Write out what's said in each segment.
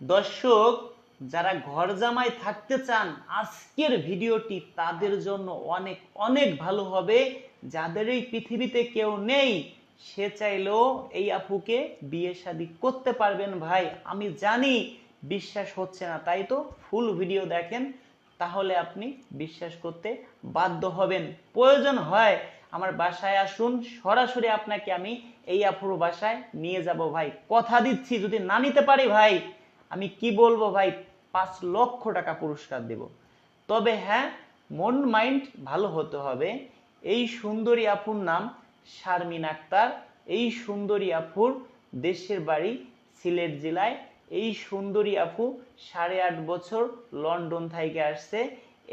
দর্শক, যারা ঘর জামাই থাকতে চান, আজকের ভিডিওটি তাদের জন্য অনেক অনেক ভালো হবে। যাদের এই পৃথিবীতে কেউ নেই, সে চাইলেও এই আপুকে বিয়ে শাদী করতে পারবেন ভাই। আমি জানি বিশ্বাস হচ্ছে না, তাই তো ফুল ভিডিও দেখেন। তাহলে আপনি বিশ্বাস করতে বাধ্য হবেন। প্রয়োজন হয় আমার বাসায় আসুন, সরাসরি আপনাকে আমি এই আপুর বাসায় নিয়ে যাব ভাই। কথা দিচ্ছি, যদি না নিতে পারি ভাই আমি কি বলব ভাই? পাঁচ লক্ষ টাকা পুরস্কার দেব। তবে হ্যাঁ মন মাইন্ড ভালো হতে হবে। এই সুন্দরী আপুর নাম শারমিন আক্তার। এই সুন্দরী আপুর দেশের বাড়ি সিলেট জেলায়। এই সুন্দরী আপু সাড়ে আট বছর লন্ডন থেকে আসছে।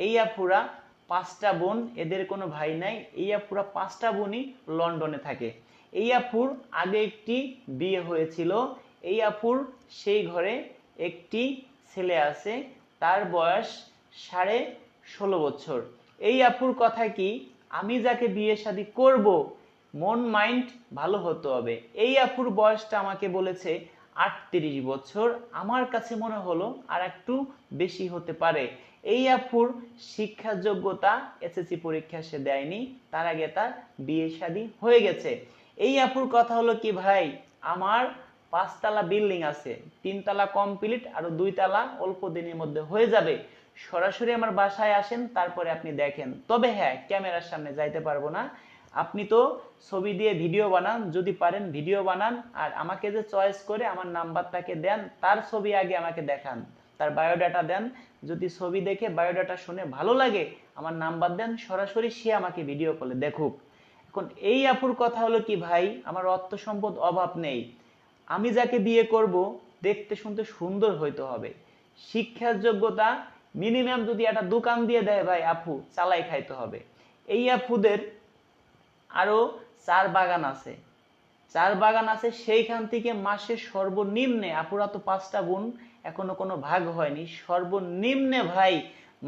এই আপুরা পাঁচটা বোন, এদের কোনো ভাই নাই। এই আপুরা পাঁচটা বোনই লন্ডনে থাকে। এই আপুর আগে একটি বিয়ে হয়েছিল। এই আপুর সেই ঘরে একটি ছেলে আছে, তার বয়স সাড়ে ষোলো বছর। এই আপুর কথা কি, আমি যাকে বিয়ে শাদী করব, মন মাইন্ড ভালো হতে হবে। এই আপুর বয়সটা আমাকে বলেছে আটত্রিশ বছর। আমার কাছে মনে হলো আর একটু বেশি হতে পারে। এই আপুর শিক্ষা যোগ্যতা এসএসসি পরীক্ষা সে দেয়নি, তার আগে তার বিয়ে শাদী হয়ে গেছে। এই আপুর কথা হলো কি, ভাই, আমার পাঁচতলা বিল্ডিং আছে, তিনতলা কমপ্লিট আর দুইতলা অল্প দিনের মধ্যে হয়ে যাবে। সরাসরি আমার বাসায় আসেন, তারপরে আপনি দেখেন। তবে হ্যাঁ ক্যামেরার সামনে যাইতে পারব না। আপনি তো ছবি দিয়ে ভিডিও বানান, যদি পারেন ভিডিও বানান, আর আমাকে যে চয়েস করে আমার নাম্বারটাকে দেন, তার ছবি আগে আমাকে দেখান, তার বায়োডাটা দেন। যদি ছবি দেখে বায়োডাটা শুনে ভালো লাগে, আমার নাম্বার দেন, সরাসরি সে আমাকে ভিডিও কলে দেখুক। এখন এই আপুর কথা হলো কি ভাই? আমার অর্থ সম্পদ অভাব নেই। আমি যাকে বিয়ে করব, দেখতে শুনতে সুন্দর হইতে হবে। শিক্ষার যোগ্যতা মিনিমাম যদি একটা দোকান দিয়ে দেয় ভাই, আপু, চালাই খাইতে হবে। এই আপুদের আরও চার বাগান আছে। চার বাগান আছে, সেইখান থেকে মাসে সর্বনিম্নে, আপুরা তো পাঁচটা গুণ, এখনও কোনো ভাগ হয়নি, সর্বনিম্নে ভাই,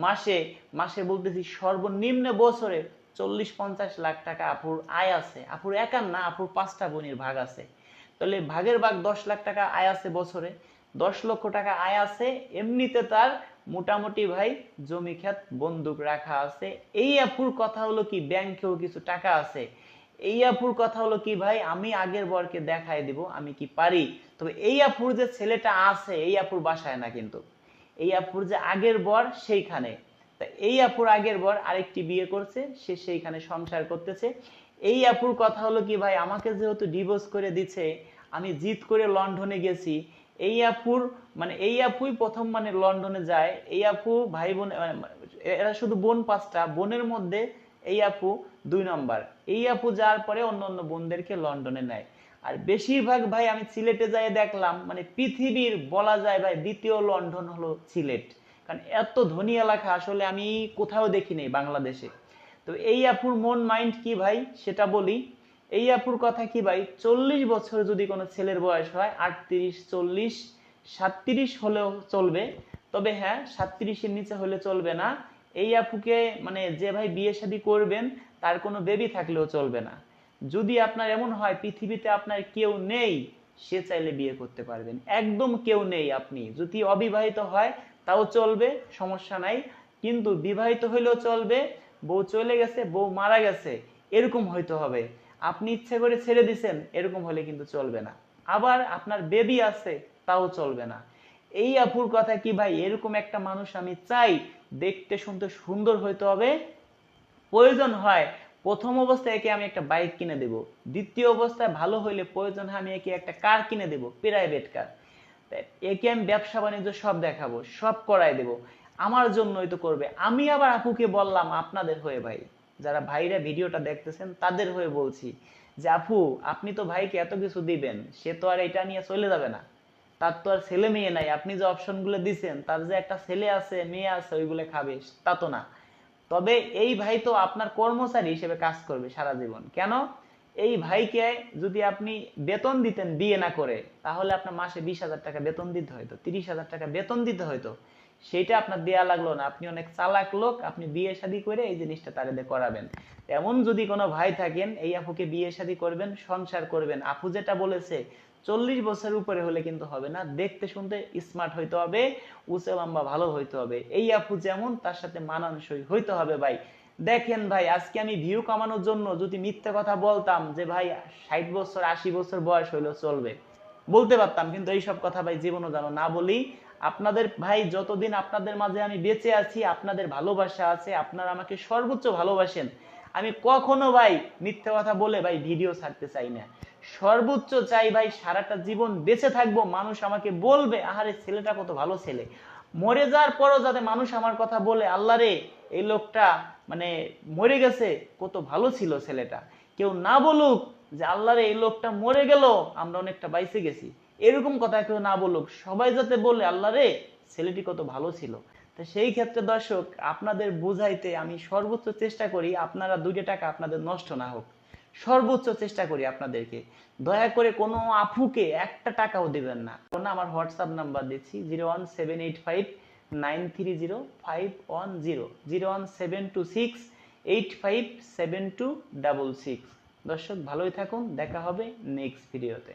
মাসে মাসে বলতেছি সর্বনিম্নে বছরে চল্লিশ পঞ্চাশ লাখ টাকা আপুর আয় আছে। আপুর একার না, আপুর পাঁচটা বোনের ভাগ আছে। তাহলে ভাগের ভাগ দশ লাখ টাকা আয় আছে বছরে, দশ লক্ষ টাকা আয় আছে, এমনিতে তার মোটামুটি ভাই জমি ক্ষেত বন্দুক রাখা আছে। এই আপুর কথা হলো কি, ব্যাংকেও কিছু টাকা আছে। এই আপুর কথা হলো কি ভাই, আমি আগের বরকে দেখাই দিব, আমি কি পারি? তবে এই আপুর যে ছেলেটা আছে, এই আপুর বাসায় না কিন্তু। এই আপুর যে আগের বর, সেইখানে। তা এই আপুর আগের বর আরেকটি বিয়ে করছে, সে সেইখানে সংসার করতেছে। এই আপুর কথা হলো কি, ভাই, আমাকে যেহেতু ডিভোর্স করে দিচ্ছে আমি জিত করে লন্ডনে গেছি। এই আপুর মানে এই আপুই প্রথম মানে লন্ডনে যায়। এই আপু ভাই বোন মানে এরা শুধু বোন পাঁচটা, বোনের মধ্যে এই আপু দুই নম্বর। এই আপু যাওয়ার পরে অন্য অন্য বোনদেরকে লন্ডনে নেয়। আর বেশিরভাগ, ভাই, আমি সিলেটে যাই দেখলাম মানে পৃথিবীর বলা যায়, ভাই, দ্বিতীয় লন্ডন হলো সিলেট। কারণ এত ধনী এলাকা, আসলে আমি কোথাও দেখিনি বাংলাদেশে। তো এই আপুর মন মাইন্ড কি ভাই? সেটা বলি। এই আপুর কথা কি ভাই? চল্লিশ বছর যদি কোনো ছেলের বয়স হয়, আটত্রিশ, চল্লিশ, সাতত্রিশ হলেও চলবে। তবে হ্যাঁ সাতত্রিশের নিচে হলে চলবে না। এই আপুকে মানে যে ভাই বিয়ে শাদী করবেন, তার কোনো বেবি থাকলেও চলবে না। যদি আপনার এমন হয়, পৃথিবীতে আপনার কেউ নেই, সে চাইলে বিয়ে করতে পারবেন। একদম কেউ নেই আপনি। যদি অবিবাহিত হয়, তাও চলবে, সমস্যা নাই। কিন্তু বিবাহিত হইলেও চলবে বউ চলে গেছে, বউ মারা গেছে, এরকম হইতে হবে। আপনি ইচ্ছে করে ছেড়ে দিছেন, এরকম হলে কিন্তু চলবে না। আবার আপনার বেবি আছে, তাও চলবে না। এই আপুর কথা কি ভাই? এরকম একটা মানুষ আমি চাই, দেখতে শুনতে সুন্দর হইতে হবে। প্রয়োজন হয়, প্রথম অবস্থায় একে আমি একটা বাইক কিনে দেব। দ্বিতীয় অবস্থায় ভালো হইলে প্রয়োজন হয় আমি একে একটা কার কিনে দেব প্রাইভেট কার একে আমি ব্যবসা বাণিজ্য সব দেখাবো, সব করাই দেব। আমার জন্যই তো করবে। আমি আবার আপুকে বললাম আপনাদের হয়ে ভাই, যারা ভাইরা ভিডিওটা দেখতেছেন তাদের হয়ে বলছি যে, আপু, আপনি তো ভাইকে এত কিছু দিবেন, সে তো আর এটা নিয়ে চলে যাবে না। তার তো আর ছেলে মেয়ে নাই, আপনি যে অপশনগুলো দিছেন, তার যে একটা ছেলে আছে, মেয়ে আছে, ওইগুলো খাবে, তা তো না। তবে এই ভাই তো আপনার কর্মচারী হিসেবে কাজ করবে সারা জীবন। কেন? এই ভাইকে যদি আপনি বেতন দিতেন বিয়ে না করে, তাহলে আপনার মাসে বিশ হাজার টাকা বেতন দিতে হয়তো, তিরিশ হাজার টাকা বেতন দিতে হয়তো। সেটা আপনার দেয়া লাগল না। আপনি অনেক চালাক লোক, আপনি বিয়ে শাদী করে এই জিনিসটা তার করাবেন। এমন যদি কোনো ভাই থাকেন, এই আপুকে বিয়ে শাদী করবেন, সংসার করবেন। আপু যেটা বলেছে, চল্লিশ বছরের উপরে হলে কিন্তু হবে না। দেখতে শুনতে স্মার্ট হইতে হবে, উঁচে লম্বা ভালো হইতে হবে। এই আপু যেমন, তার সাথে মানানসই হইতে হবে ভাই। দেখেন ভাই, আজকে আমি ভিউ কামানোর জন্য যদি মিথ্যে কথা বলতাম যে ভাই, ষাট বছর, আশি বছর বয়স হইলেও চলবে। বলতে পারতাম, কিন্তু এইসব কথা ভাই জীবনও যেন না বলি। আপনাদের ভাই যতদিন আপনাদের মাঝে আমি বেঁচে আছি, আপনাদের ভালোবাসা আছে, আপনারা আমাকে সর্বোচ্চ ভালোবাসেন। আমি কখনো ভাই মিথ্যে কথা বলে ভাই ভিডিও ছাড়তে চাই না। সর্বোচ্চ চাই ভাই সারাটা জীবন বেঁচে থাকব, মানুষ আমাকে বলবে, আহারে, ছেলেটা কত ভালো ছেলে। মরে যাওয়ার পরও যাতে মানুষ আমার কথা বলে, আল্লাহ রে, এই লোকটা মানে মরে গেছে, কত ভালো ছিল ছেলেটা। কেউ না বলুক যে, আল্লাহ রে, এই লোকটা মরে গেল, আমরা অনেকটা বাইসে গেছি। এরকম কথা কেউ না বলুক। সবাই যাতে বলে, আল্লাহ রে, ছেলেটি কত ভালো ছিল। তো সেই ক্ষেত্রে দর্শক, আপনাদের বুঝাইতে আমি সর্বোচ্চ চেষ্টা করি আপনারা দুইটা টাকা আপনাদের নষ্ট না হোক। সর্বোচ্চ চেষ্টা করি আপনাদেরকে। দয়া করে কোনো আপুকে একটা টাকাও দেবেন না। আমার হোয়াটসঅ্যাপ নাম্বার দিচ্ছি, zero one seven eight five nine three zero five one zero. Zero one seven two six eight five seven two double six. দর্শক, ভালোই থাকুন। দেখা হবে নেক্সট ভিডিওতে।